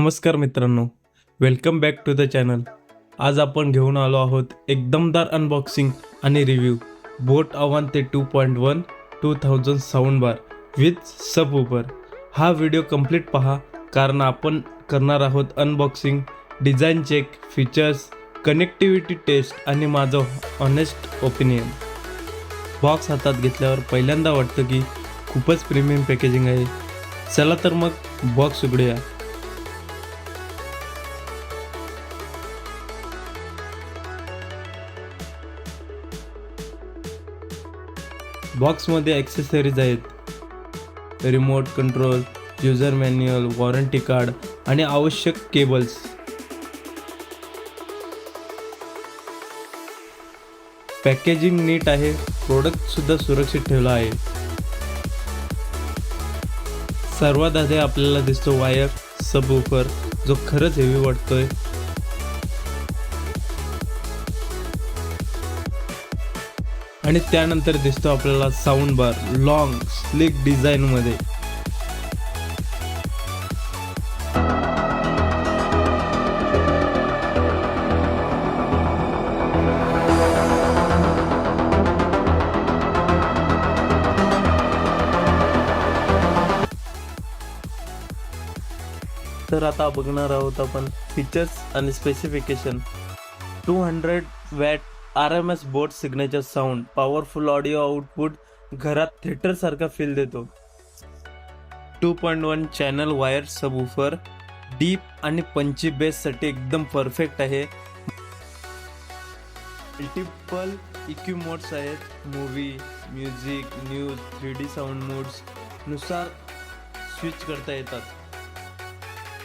नमस्कार मित्रांनो. Welcome back to the channel आज आपण घेऊन आलो आहोत एकदमदार अनबॉक्सिंग आणि रिव्ह्यू बोट आव्हान ते two point one two thousand sound bar with subwoofer हा व्हिडिओ कंप्लीट पहा कारण आपण करणार आहोत unboxing design check features connectivity test आणि माझं ऑनेस्ट ओपिनियन बॉक्स हातात घेतल्यावर पहिल्यांदा वाटतं की खूपच प्रीमियम पॅकेजिंग आहे. चला तर मग बॉक्स उघडूया. बॉक्समध्ये ॲक्सेसरीज आहेत. Remote control user manual warranty card आणि आवश्यक केबल्स पॅकेजिंग नीट आहे प्रोडक्टसुद्धा सुरक्षित ठेवला आहे. सर्वात आधी आपल्याला दिसतो वायर सबवूफर जो खरंच हेवी वाटतोय. आणि त्यानंतर दिसतो आपल्याला साऊंड बार लॉंग स्लिक डिझाईनमध्ये तर आता बघणार आहोत आपण फीचर्स आणि specification two hundred watt R M S boAt signature sound powerful audio output घरात थिएटर सारखा फील देतो. Two point one channel wire subwoofer deep आणि पंची बेससाठी एकदम परफेक्ट आहे. मल्टिपल इक्यू मोड्स आहेत. Movie music news three D sound मोड्सनुसार switch करता येतात.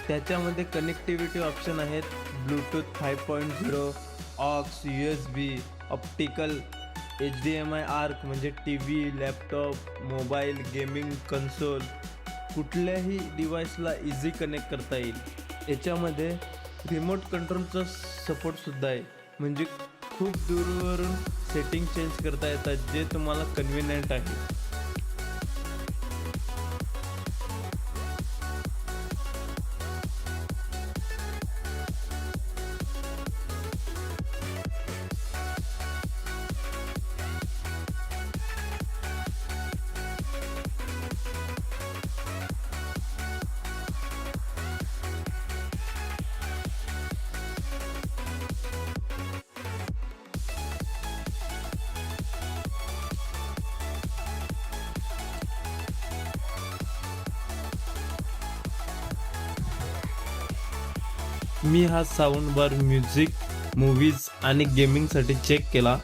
त्याच्यामध्ये कनेक्टिव्हिटी ऑप्शन आहेत. Bluetooth five point zero aux U S B optical H D M I arc म्हणजे T V laptop mobile gaming console. कुठल्याही डिव्हाइसला easy connect करता येईल. याच्यामध्ये रिमोट कंट्रोलचा सपोर्टसुद्धा आहे. म्हणजे खूप दूरवरून सेटिंग चेंज करता येतात जे तुम्हाला कन्व्हिनियंट आहे. मी हा साऊंडवर म्युझिक मूवीज आणि गेमिंगसाठी चेक केला.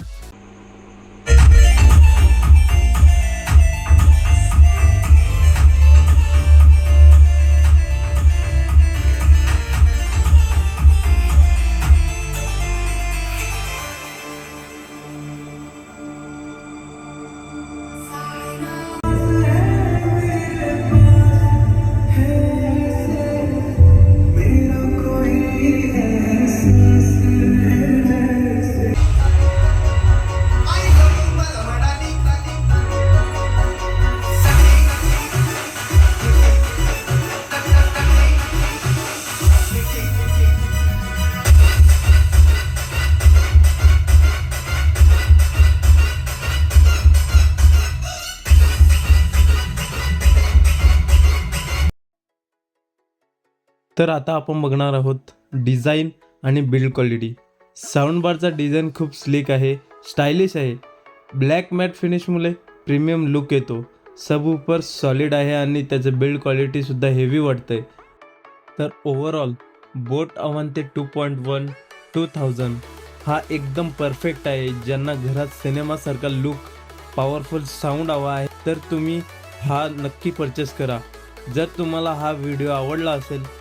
तर आता आपण बघणार आहोत डिझाईन आणि बिल्ड क्वालिटी. साऊंड बारचा डिझाईन खूप स्लिक आहे स्टायलिश आहे. ब्लॅक मॅट फिनिशमुळे प्रीमियम लुक येतो. सब उपर सॉलिड आहे आणि त्याचं बिल्ड क्वालिटीसुद्धा हेवी वाटतंय. तर overall boAt Aavante two point one two thousand हा एकदम परफेक्ट आहे ज्यांना घरात सिनेमासारखा लुक पॉवरफुल साऊंड हवा आहे तर तुम्ही हा नक्की परचेस करा. जर तुम्हाला हा व्हिडिओ आवडला असेल